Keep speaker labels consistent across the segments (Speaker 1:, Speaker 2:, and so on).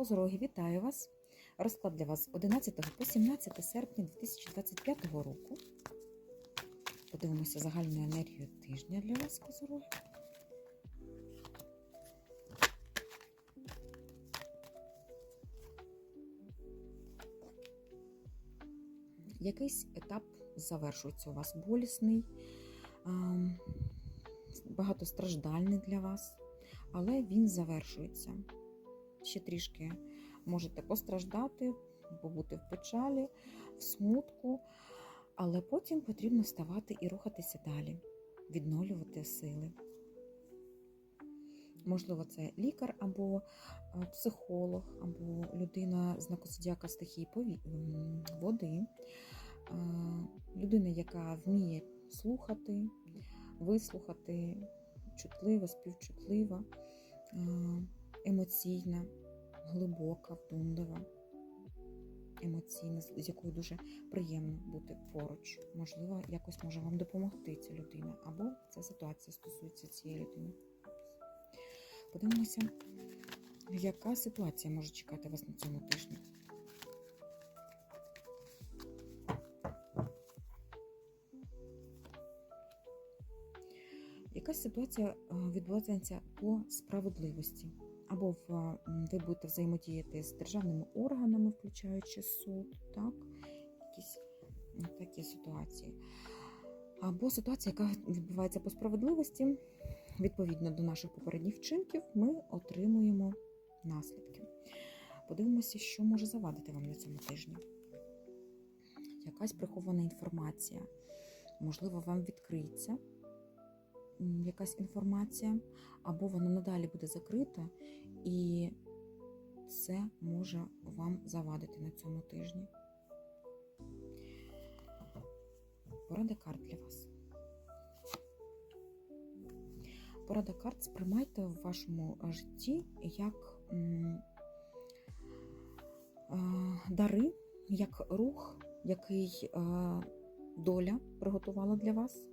Speaker 1: Козороги, вітаю вас! Розклад для вас з 11 по 17 серпня 2025 року. Подивимося загальну енергію тижня для вас, Козороги. Якийсь етап завершується у вас болісний, багатостраждальний для вас, але він завершується. Ще трішки можете постраждати, побути в печалі, в смутку, але потім потрібно вставати і рухатися далі, відновлювати сили. Можливо, це лікар або е, психолог, або людина знаку зодіака стихії води, е, людина, яка вміє слухати, вислухати, чутлива, співчутлива, е, емоційна, глибока, вдумлива, емоційна, з якою дуже приємно бути поруч. Можливо, якось може вам допомогти ця людина, або ця ситуація стосується цієї людини. Подивимося, яка ситуація може чекати вас на цьому тижні. Якась ситуація е, відбувається по справедливості. Або ви будете взаємодіяти з державними органами, включаючи суд, так? Якісь такі ситуації. Або ситуація, яка відбувається по справедливості, відповідно до наших попередніх вчинків, ми отримуємо наслідки. Подивимося, що може завадити вам на цьому тижні. Якась прихована інформація. Можливо, вам відкриється якась інформація, або вона надалі буде закрита, і це може вам завадити на цьому тижні. Порада карт для вас. Порада карт сприймайте в вашому е, житті як е, дари, як рух, який е, доля приготувала для вас.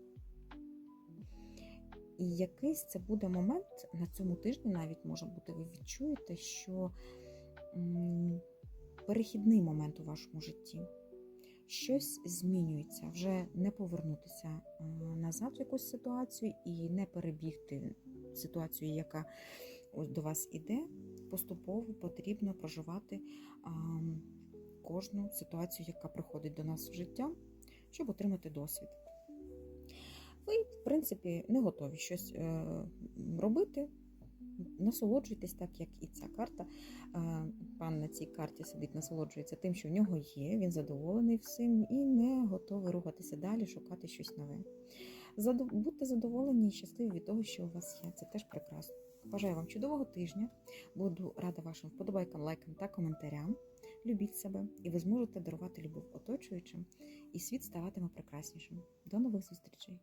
Speaker 1: І якийсь це буде момент на цьому тижні, навіть може бути, ви відчуєте, що перехідний момент у вашому житті. Щось змінюється, вже не повернутися назад в якусь ситуацію і не перебігти ситуацію, яка до вас іде. Поступово потрібно проживати кожну ситуацію, яка приходить до нас в життя, щоб отримати досвід. Ви, в принципі, не готові щось е, робити. Насолоджуйтесь так, як і ця карта. Е, Пан на цій карті сидить, насолоджується тим, що в нього є, він задоволений всім і не готовий рухатися далі, шукати щось нове. Будьте задоволені і щасливі від того, що у вас є. Це теж прекрасно. Бажаю вам чудового тижня. Буду рада вашим вподобайкам, лайкам та коментарям. Любіть себе, і ви зможете дарувати любов оточуючим, і світ ставатиме прекраснішим. До нових зустрічей!